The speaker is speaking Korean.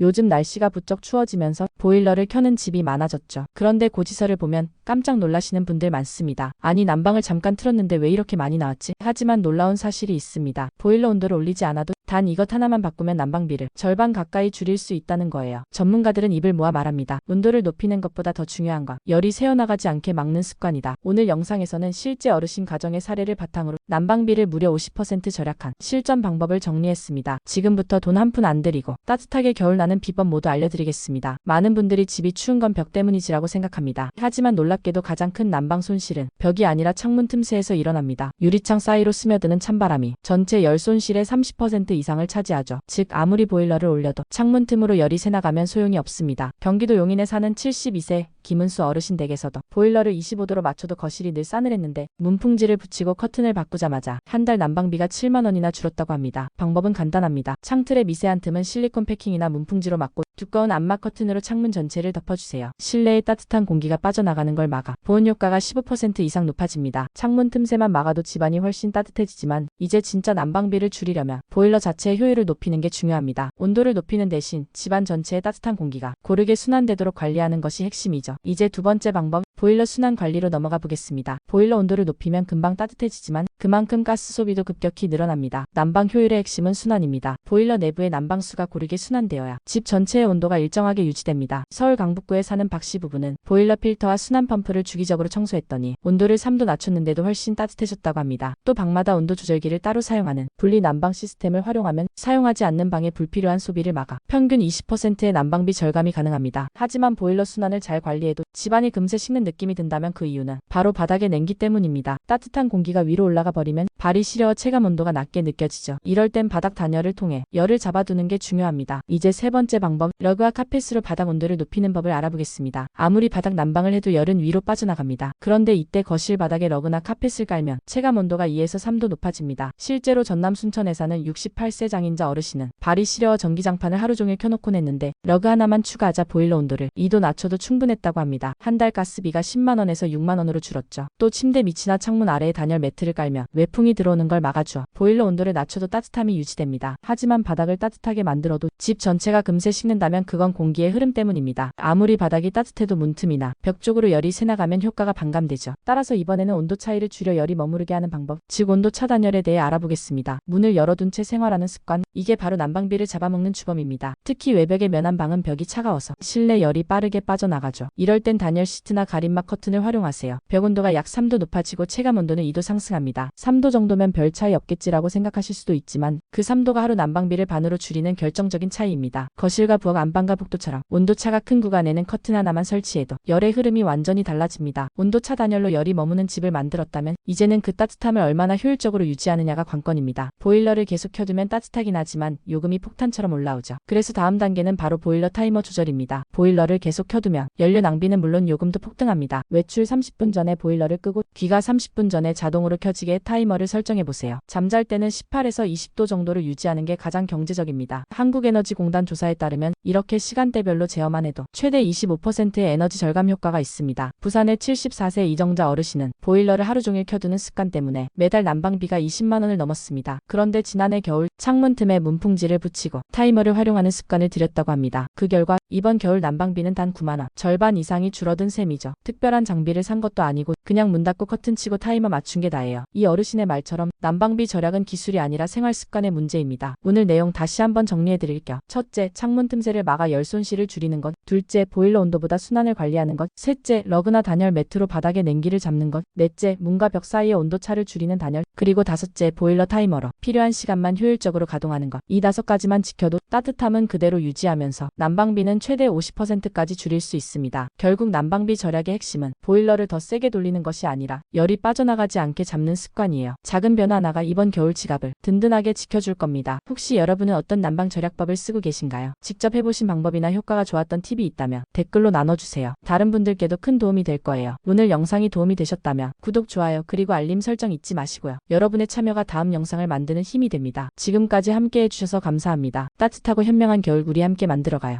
요즘 날씨가 부쩍 추워지면서 보일러를 켜는 집이 많아졌죠. 그런데 고지서를 보면 깜짝 놀라시는 분들 많습니다. 아니 난방을 잠깐 틀었는데 왜 이렇게 많이 나왔지? 하지만 놀라운 사실이 있습니다. 보일러 온도를 올리지 않아도 단 이것 하나만 바꾸면 난방비를 절반 가까이 줄일 수 있다는 거예요. 전문가들은 입을 모아 말합니다. 온도를 높이는 것보다 더 중요한 건 열이 새어나가지 않게 막는 습관이다. 오늘 영상에서는 실제 어르신 가정의 사례를 바탕으로 난방비를 무려 50% 절약한 실전 방법을 정리했습니다. 지금부터 돈 한 푼 안 들이고 따뜻하게 겨울 나는 비법 모두 알려드리겠습니다. 많은 분들이 집이 추운 건 벽 때문이지라고 생각합니다. 하지만 놀랍게도 가장 큰 난방 손실은 벽이 아니라 창문 틈새에서 일어납니다. 유리창 사이로 스며드는 찬바람이 전체 열 손실의 30% 이상을 차지하죠. 즉 아무리 보일러를 올려도 창문 틈으로 열이 새나가면 소용이 없습니다. 경기도 용인에 사는 72세 김은수 어르신 댁에서도 보일러를 25도로 맞춰도 거실이 늘 싸늘했는데 문풍지를 붙이고 커튼을 바꾸자마자 한 달 난방비가 7만 원이나 줄었다고 합니다. 방법은 간단합니다. 창틀의 미세한 틈은 실리콘 패킹이나 문풍지로 막고 두꺼운 암막 커튼으로 창문 전체를 덮어주세요. 실내에 따뜻한 공기가 빠져나가는 걸 막아 보온 효과가 15% 이상 높아집니다. 창문 틈새만 막아도 집안이 훨씬 따뜻해지지만 이제 진짜 난방비를 줄이려면 보일러 자체의 효율을 높이는 게 중요합니다. 온도를 높이는 대신 집안 전체의 따뜻한 공기가 고르게 순환되도록 관리하는 것이 핵심이죠. 이제 두 번째 방법 보일러 순환 관리로 넘어가 보겠습니다. 보일러 온도를 높이면 금방 따뜻해지지만 그만큼 가스 소비도 급격히 늘어납니다. 난방 효율의 핵심은 순환입니다. 보일러 내부의 난방수가 고르게 순환되어야 집 전체의 온도가 일정하게 유지됩니다. 서울 강북구에 사는 박씨 부부는 보일러 필터와 순환 펌프를 주기적으로 청소했더니 온도를 3도 낮췄는데도 훨씬 따뜻해졌다고 합니다. 또 방마다 온도 조절기를 따로 사용하는 분리 난방 시스템을 활용하면 사용하지 않는 방에 불필요한 소비를 막아 평균 20%의 난방비 절감이 가능합니다. 하지만 보일러 순환을 잘 관리해도 집안이 금세 식는 느낌이 든다면 그 이유는 바로 바닥의 냉기 때문입니다. 따뜻한 공기가 위로 올라가 버리면 발이 시려워 체감 온도가 낮게 느껴지죠. 이럴 땐 바닥 단열을 통해 열을 잡아두는 게 중요합니다. 이제 세 번째 방법, 러그와 카펫으로 바닥 온도를 높이는 법을 알아보겠습니다. 아무리 바닥 난방을 해도 열은 위로 빠져나갑니다. 그런데 이때 거실 바닥에 러그나 카펫을 깔면 체감 온도가 2에서 3도 높아집니다. 실제로 전남 순천에 사는 68세 장인자 어르신은 발이 시려워 전기장판을 하루 종일 켜놓곤 했는데 러그 하나만 추가하자 보일러 온도를 2도 낮춰도 충분했다고 합니다. 한 달 가스비가 10만원에서 6만원으로 줄었죠. 또 침대 밑이나 창문 아래에 단열 매트를 깔면 외풍이 들어오는 걸 막아주어 보일러 온도를 낮춰도 따뜻함이 유지됩니다. 하지만 바닥을 따뜻하게 만들어도 집 전체가 금세 식는다면 그건 공기의 흐름 때문입니다. 아무리 바닥이 따뜻해도 문틈이나 벽 쪽으로 열이 새나가면 효과가 반감되죠. 따라서 이번에는 온도 차이를 줄여 열이 머무르게 하는 방법, 즉 온도 차단열에 대해 알아보겠습니다. 문을 열어둔 채 생활하는 습관, 이게 바로 난방비를 잡아먹는 주범입니다. 특히 외벽에 면한 방은 벽이 차가워서 실내 열이 빠르게 빠져나가죠. 이럴 땐 단열 시트나 가림막 커튼을 활용하세요. 벽 온도가 약 3도 높아지고 체감 온도는 2도 상승합니다. 3도 정도면 별 차이 없겠지라고 생각하실 수도 있지만 그 3도가 하루 난방비를 반으로 줄이는 결정적인 차이입니다. 거실과 부엌 안방과 복도처럼 온도차가 큰 구간에는 커튼 하나만 설치해도 열의 흐름이 완전히 달라집니다. 온도차 단열로 열이 머무는 집을 만들었다면 이제는 그 따뜻함을 얼마나 효율적으로 유지하느냐가 관건입니다. 보일러를 계속 켜두면 따뜻하긴 하지만 요금이 폭탄처럼 올라오죠. 그래서 다음 단계는 바로 보일러 타이머 조절입니다. 보일러를 계속 켜두면 연료 낭비는 물론 요금도 폭등합니다. 외출 30분 전에 보일러를 끄고 귀가 30분 전에 자동으로 켜지게 타이머를 설정해 보세요. 잠잘 때는 18에서 20도 정도를 유지하는 게 가장 경제적입니다. 한국에너지공단 조사에 따르면 이렇게 시간대별로 제어만 해도 최대 25%의 에너지 절감 효과가 있습니다. 부산의 74세 이정자 어르신은 보일러를 하루 종일 켜두는 습관 때문에 매달 난방비가 20만 원을 넘었습니다. 그런데 지난해 겨울 창문 틈에 문풍지를 붙이고 타이머를 활용하는 습관을 들였다고 합니다. 그 결과 이번 겨울 난방비는 단 9만 원, 절반 이상이 줄어든 셈이죠. 특별한 장비를 산 것도 아니고 그냥 문 닫고 커튼 치고 타이머 맞춘 게 다예요. 이 어르신의 말처럼 난방비 절약은 기술이 아니라 생활 습관의 문제입니다. 오늘 내용 다시 한번 정리해 드릴 겸 첫째, 창문 틈새를 막아 열 손실을 줄이는 것. 둘째, 보일러 온도보다 순환을 관리하는 것. 셋째, 러그나 단열 매트로 바닥에 냉기를 잡는 것. 넷째, 문과 벽 사이의 온도차를 줄이는 단열. 그리고 다섯째, 보일러 타이머로 필요한 시간만 효율적으로 가동하는 것. 이 다섯 가지만 지켜도 따뜻함은 그대로 유지하면서 난방비는 최대 50%까지 줄일 수 있습니다. 결국 난방비 절약의 핵심은 보일러를 더 세게 돌리는 것이 아니라 열이 빠져나가지 않게 잡는 습관이에요. 작은 변화 하나가 이번 겨울 지갑을 든든하게 지켜줄 겁니다. 혹시 여러분은 어떤 난방 절약법을 쓰고 계신가요? 직접 해보신 방법이나 효과가 좋았던 팁이 있다면 댓글로 나눠주세요. 다른 분들께도 큰 도움이 될 거예요. 오늘 영상이 도움이 되셨다면 구독, 좋아요, 그리고 알림 설정 잊지 마시고요. 여러분의 참여가 다음 영상을 만드는 힘이 됩니다. 지금까지 함께 해 주셔서 감사합니다. 따뜻하고 현명한 겨울 우리 함께 만들어가요.